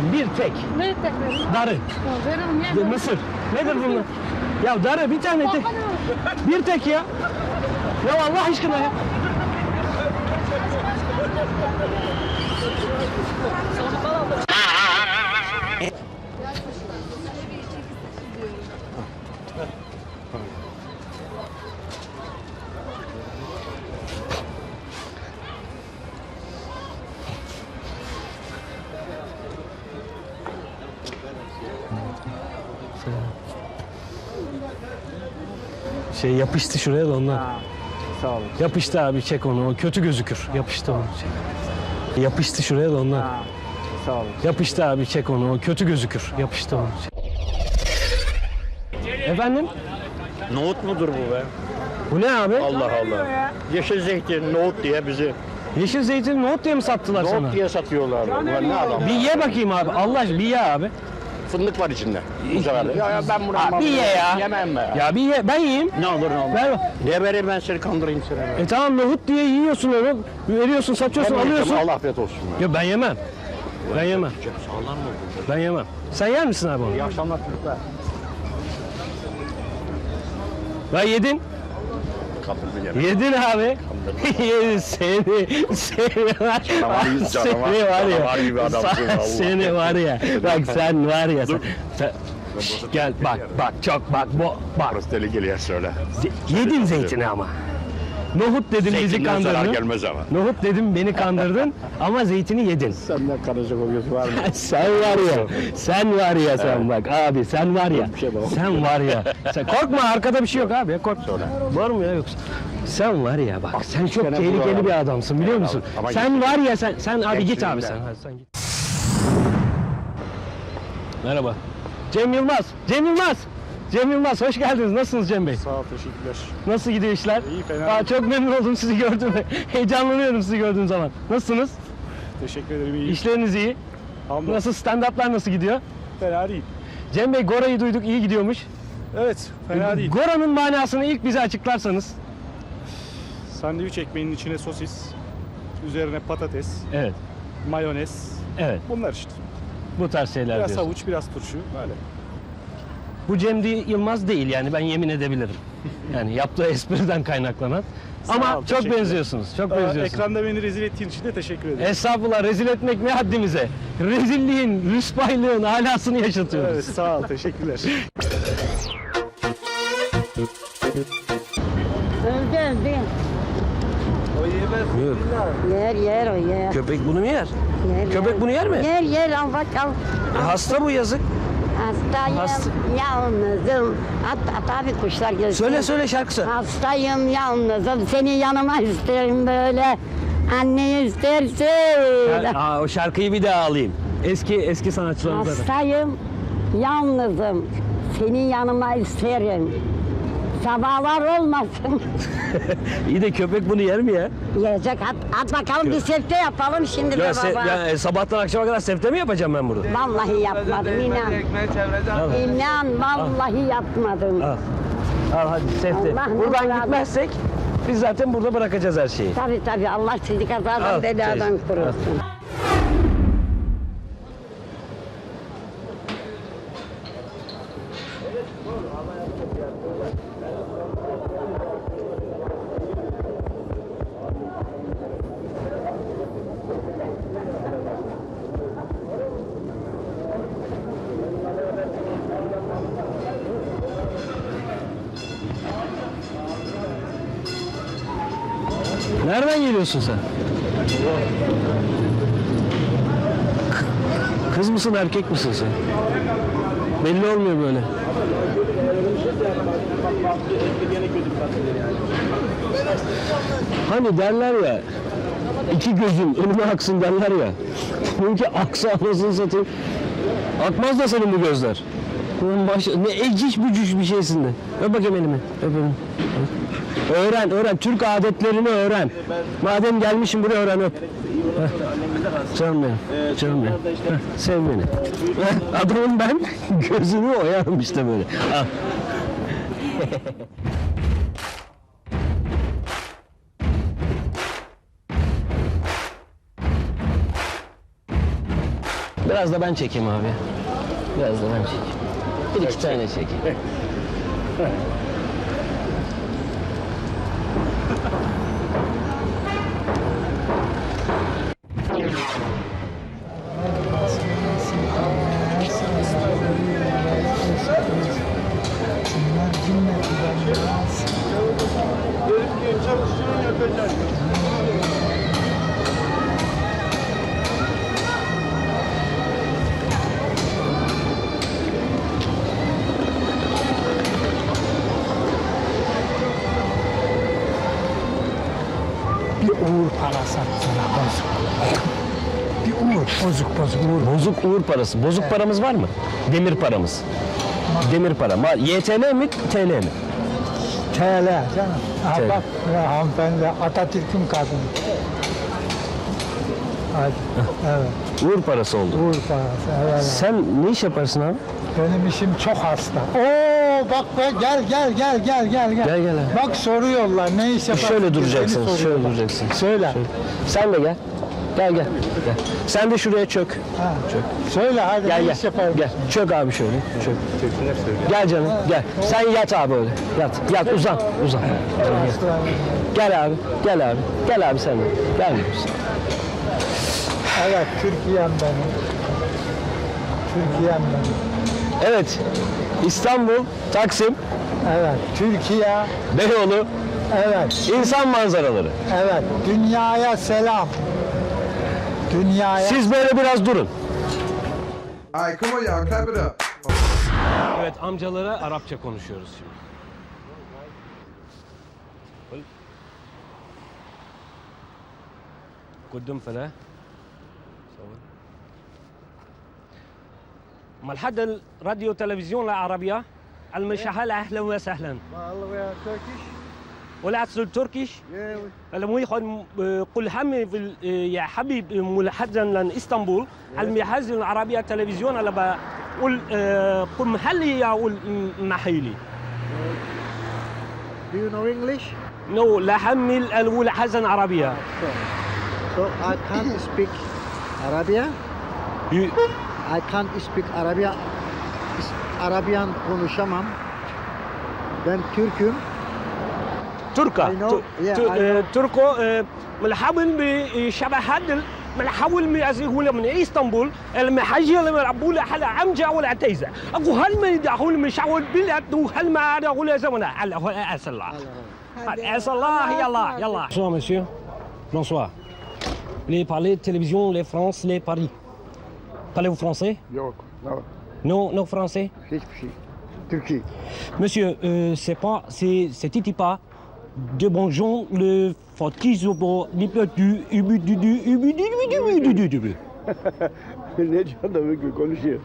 Abla. Bir tek tek. Ne tekrar? Darı. Veririm ya. Mısır. Nedir bunlar? Ya darı bir tane tek. Bir tek ya. Ya Allah aşkına ya. Şey yapıştı şuraya da ondan. Sağ olun. Yapıştı abi çek onu. O kötü gözükür. Yapıştı onu çek. Yapıştı şuraya da ondan. Sağ olun. Yapıştı abi çek onu. O kötü gözükür. Yapıştı onu çek. Efendim? Nohut mudur bu be? Bu ne abi? Allah Allah. Yeşil zeytin, nohut diye bizi Yeşil zeytin nohut diye mi sattılar sana? nohut diye satıyorlar. Ulan ne adam? Bir ye bakayım abi. Allah aşkına bir ye abi. Fındık var içinde. Bu sefer de. Ya, ya ben bunu almam. bir ye ya. Yemem be. Ya bir ye. Ben yiyeyim. Ne olur ne olur. Ver. Ne vereyim ben seni kandırayım seni. be. E tamam nohut diye yiyorsun onu. Veriyorsun, satıyorsun, Ben alıyorsun. Allah afiyet olsun. be. Ya ben yemem. Ben yemem. Sağlam mı bu? Ben yemem. Sen yer misin abi onu? İyi akşamlar çocuklar. Ben yedin. Kapını yerim. Yedin abi. Yedin seni. Seni var. Canavar yüz Seni canavar. var ya. Canavar gibi adamsın Sen- vallahi. Seni var ya. Bak sen var ya. Sen, sen- Şşt, gel bak bak çok bak bu bak. Burası tehlikeli yer söyle. Ze- Yedin zeytini ama. Nohut dedim bizi Zeytinden zarar kandırdın. gelmez ama. Nohut dedim beni kandırdın ama zeytini yedin. Senden karışık o göz var mı? sen var ya, sen var ya sen bak abi sen var ya, Bir şey bak. sen var ya. Sen korkma arkada bir şey yok abi korkma. Söyle. Var mı ya yoksa? Sen var ya bak sen çok sene tehlikeli buralar- bir adamsın biliyor musun? Ama sen var ya sen sen abi git abi sen. Hadi sen git. Merhaba. Cem Yılmaz. Cem Yılmaz. Cem Yılmaz hoş geldiniz. Nasılsınız Cem Bey? Sağ ol, teşekkürler. Nasıl gidiyor işler? İyi, fena Aa, çok memnun oldum sizi gördüm. Heyecanlanıyorum sizi gördüğüm zaman. Nasılsınız? Teşekkür ederim, iyi. İşleriniz iyi. Hamdolsun. Nasıl stand-up'lar nasıl gidiyor? Fena değil. Cem Bey Gora'yı duyduk iyi gidiyormuş. Evet, fena değil. Gora'nın manasını ilk bize açıklarsanız. Sandviç ekmeğinin içine sosis, üzerine patates, Evet. mayonez. Evet. Bunlar işte. Bu tarz şeyler Biraz diyorsun. havuç, biraz turşu. Böyle. Bu Cem Yılmaz değil yani ben yemin edebilirim. Yani yaptığı espriden kaynaklanan. Sağ Ama ol, çok teşekkürler. benziyorsunuz. Çok Aa, benziyorsunuz. ekranda beni rezil ettiğin için de teşekkür ederim. Estağfurullah rezil etmek ne haddimize. Rezilliğin, rüspaylığın alasını yaşatıyoruz. Evet, sağ ol, teşekkürler. Öldü öldü. Yok. Yer yer o yer. Köpek bunu mu yer? yer Köpek yer. bunu yer mi? Yer yer al bakalım. E, hasta bu yazık. Hastayım, Hasta- yalnızım. At, at abi kuşlar gelsin. Söyle söyle şarkı söyle. Hastayım, yalnızım. Seni yanıma isterim böyle. Anne istersin. Aa, o şarkıyı bir daha alayım. Eski eski sanatçılarımızdan. Hastayım, yalnızım. Seni yanıma isterim. Sabahlar olmasın. İyi de köpek bunu yer mi ya? Yiyecek. At, at bakalım bir sefte yapalım şimdi be Ya, se- baba. ya, e, sabahtan akşama kadar sefte mi yapacağım ben burada? Vallahi yapmadım inan. İnan vallahi yapmadım. Al. Al hadi sefte. Allah Buradan razı- gitmezsek biz zaten burada bırakacağız her şeyi. Tabii tabii Allah sizi Al, kazadan beladan teyze, korusun. Geliyorsun sen? Kız mısın erkek misin sen? Belli olmuyor böyle. Hani derler ya iki gözün önüme aksın derler ya. Çünkü aksa anasını satayım. Akmaz da senin bu gözler. Baş, ne eciş bücüş bir şeysin de. Öp bakayım elimi. Öp. Öğren, öğren. Türk adetlerini öğren. Madem gelmişim buraya öğren öp. Canım benim. Canım benim. Sev beni. Adamın ben gözünü oyarım işte böyle. Biraz da ben çekeyim abi. Biraz da ben çekeyim. Bir iki tane çekeyim. Bozuk bozuk uğur. Bozuk uğur parası. Bozuk paramız var mı? Demir paramız. Demir para. YTL mi, TL mi? TL canım. Ha TL. bak hanımefendi Atatürk'ün kadını. Hadi. evet. Uğur parası oldu. Uğur parası. Evet. Sen ne iş yaparsın abi? Benim işim çok hasta. Oo bak be gel gel gel gel gel gel. Gel, gel. Bak soruyorlar ne iş yaparsın? Şöyle duracaksın, şöyle duracaksın. Söyle. Sen de gel. Gel gel. Gel. Sen de şuraya çök. Ha. Çök. Söyle hadi Gel gel. iş yaparsın? Gel. Çök abi şöyle. Çök. Gel canım gel. Sen yat abi öyle. Yat. Yat uzan. Uzan. Gel abi. Gel abi. Gel abi sen de. Gel misin? Evet Türkiye'm benim. Türkiye'm benim. Evet. İstanbul, Taksim, Evet Türkiye. Beyoğlu, Evet. insan manzaraları. Evet. Dünyaya selam. Dünyaya Siz böyle biraz durun. All right, come on, y'all, clap it up. Evet amcalara Arapça konuşuyoruz şimdi. قدم فلا ملحد الراديو تلفزيون العربية المشاهل أهلا وسهلا ولا أصل تركيش المهم يخون قل هم يا حبيب ملحدا لن إسطنبول المحاز العربية تلفزيون على بقول قل محلي يا قول محيلي Do you know English? نو لا حمل الأولى حزن عربية So I can't speak Arabia. I can't speak Arabia. Arabiyan konuşamam. Ben Türk'üm. تركا. آه، تركو آه، ملحبن حد ملحول ميازي ولا من إسطنبول المحجي اللي مربول على عمجة ولا عتيزة. أقول هل ما يدعون من شعور بلاد وهل ما عاد هذا يا زمنا على هو اس الله. اس الله يلا يلا بونسوار مسيو بونسوار لي بالي تلفزيون لي فرانس لي باري parlez-vous français? Non. Non, non français. Qu'est-ce سي c'est Turquie. Monsieur, euh, c'est. De bon genre le fatizo libre du ubu du du ubu du du du du du du du ne diyor da bugün konuşuyor.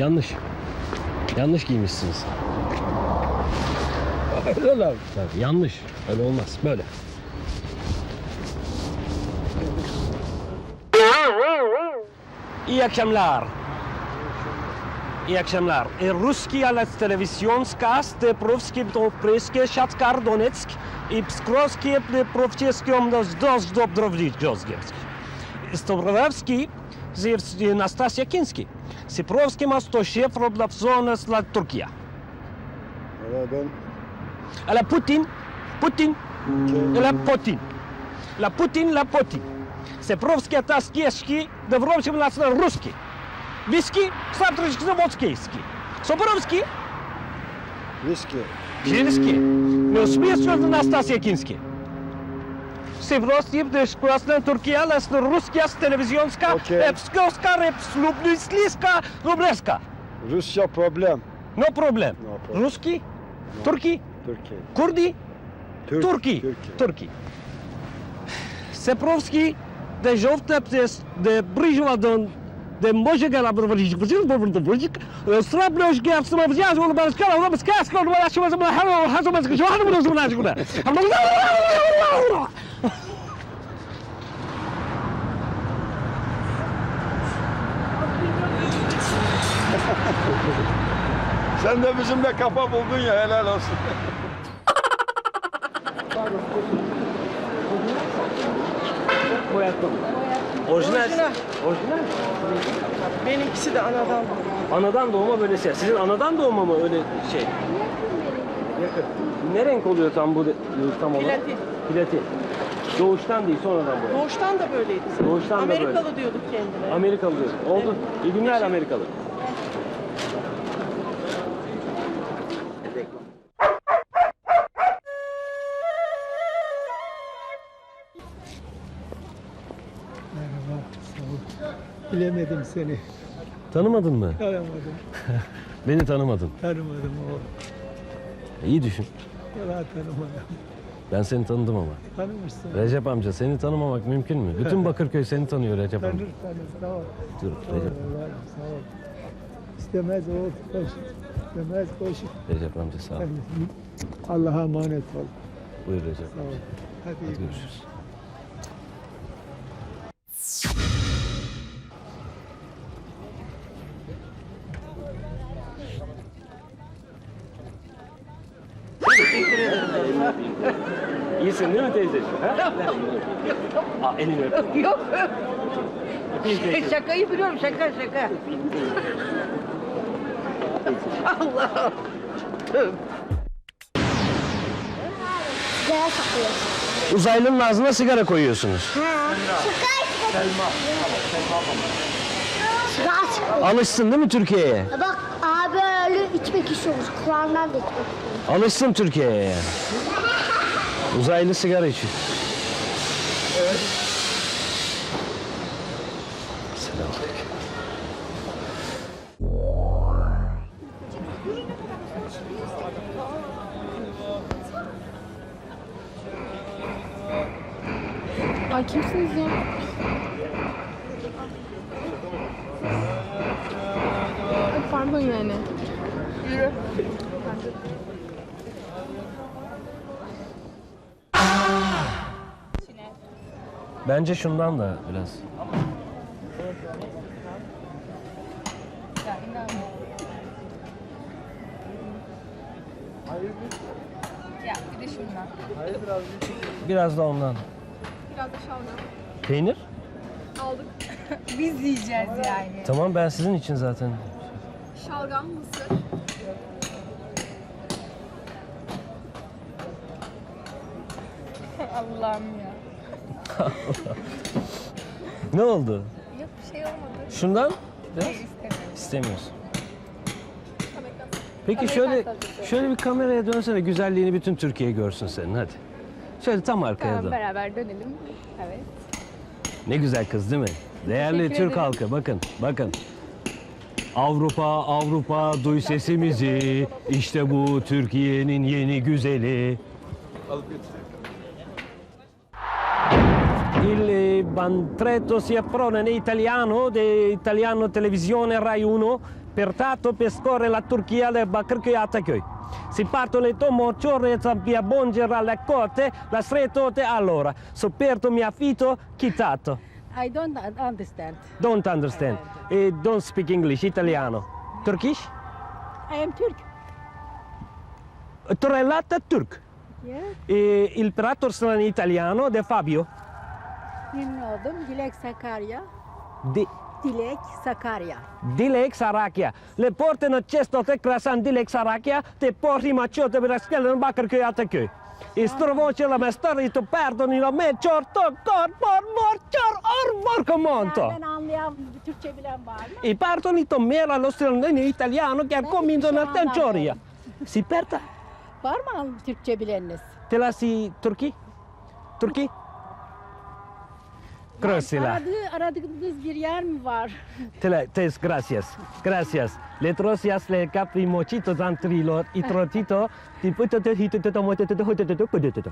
Yanlış. Yanlış giymişsiniz. Öyle abi. Tabii, yanlış. Öyle olmaz. Böyle. İyi akşamlar. i akşamlar. Y, ruski ale telewizyjonskaz, te prowskie pryskie, siatkar Donetsk i pskrowskie pli prowcieskie omnos dość dobrowdzić dziozgiewski. Stobrowski z y, Nastas Jakiński. Syprowski ma 100 szef roblawzone dla Turkija. Ale Putin, Putin, ale Putin. La Putin, la Putin. Syprowskie taskieszki, dewrowczym nas na ruski. русский. Виски, Савтрочки, Заводскийский. Сопровский, Viski. Жильский. Неусмешно Настасья Кинский. Севрости, Дешкурасна Туркия, Лесна Русския, Телевизионска, Окей. Эпсковска, Репслубнислиска, Рублевска. Rusya problem. No problem. No problem. Русский, Турки, Türkiye. Kurdi, Türk, Турки. Türkiye. Турки. Сепровски, де жовта птес, де брижова дон, де може гала броврижик, броврижик, броврижик, сраблош гав сама взяз, он бар скала, он скас, он бар шо зама харо, хазо мас кшо харо бро зама нажгуна. Sen de bizimle kafa buldun ya helal olsun. boyattın mı? Orijinal. Orijinal. Benimkisi de anadan. Anadan doğma böyle şey. Sizin anadan doğma mı öyle şey? Yakın. Ne renk oluyor tam bu tam olarak? Platin. Platin. Doğuştan değil sonradan boya. Doğuştan da böyleydi. Doğuştan da böyle. Amerikalı diyorduk kendine. Amerikalı diyor. Oldu. İyi günler Amerikalı. Bilemedim seni. Tanımadın mı? Tanımadım. Beni tanımadın. Tanımadım o. İyi düşün. Valla tanımadım. Ben seni tanıdım ama. Tanımışsın. Recep amca seni tanımamak mümkün mü? Bütün Bakırköy seni tanıyor Recep amca. Tanır tanır. Sağ ol. Dur Sağ ol. Recep, evladım, Sağ ol. İstemez o. Koş. İstemez koş. Recep amca sağ ol. Allah'a emanet ol. Buyur Recep. Sağ ol. Hadi, Hadi görüşürüz. İyisin değil mi teyzeciğim? Ha? Aa, elini öp. Yok. Öpeyim teyzeciğim. Şakayı biliyorum şaka şaka. Allah. Sigara. Uzaylının ağzına sigara koyuyorsunuz. Sigara saklıyorsun. Alışsın değil mi Türkiye'ye? Bak abi öyle içmek istiyoruz. Kur'an'dan da içmek istiyoruz. Alışsın Türkiye'ye. Uzaylı sigara içiyor. Selamünaleyküm. Ay kimsiniz ya? Ay, Pardon yani. Bence şundan da biraz. Ya bir de şundan. Biraz da ondan. Biraz da şalgam. Peynir? Aldık. Biz yiyeceğiz yani. Tamam ben sizin için zaten. Şalgam, mısır. Allah'ım ya. Ne oldu? Yok bir şey olmadı. Şundan? Biraz? Hayır istemiyorum. İstemiyorsun. Peki Amerikan şöyle şöyle bir kameraya dönsene güzelliğini bütün Türkiye görsün senin hadi. Şöyle tam arkaya Tamam dön. beraber dönelim. Evet. Ne güzel kız değil mi? Değerli Teşekkür Türk ederim. halkı bakın bakın. Avrupa Avrupa duy sesimizi işte bu Türkiye'nin yeni güzeli. Il bantretto si approna in italiano de italiano televisione Rai 1 pertanto per scorrere la Turchia del Bakırköy Ataköy. Si partono le tomorciore zampia bongera alle cote, la stretote allora. Sopperto mi affitto, chitato. I don't understand. Don't understand. Eh, don't speak English, italiano. Turkish? I am Türk. Torrellata Turk. Yeah. Eh, il prato strano italiano de Fabio. Memnun oldum. Dilek Sakarya. Di Dilek Sakarya. Dilek Sarakya. Le portano Cesto Tekrasan Dilek Sarakya, te porri maçote Braskel'in Bakırköy Ataköy. Istrovocela mestarito perdonino me çorto kor mor mor çor or mor komonto. Ben anlayan Türkçe bilen var mı? E perdonito mera lo straniero italiano che cominciano a tancoria. Si perta. Var e mı Türkçe bileniniz? Telasi Türkiye? Türkiye? Turki? Turki? Krosila. Aradığı, aradığınız bir yer mi var? Te la, tes, gracias. Gracias. Le trocias le capri mochito zantrilo, i trotito, ti puto te hito te tomo te te te te te te te te te.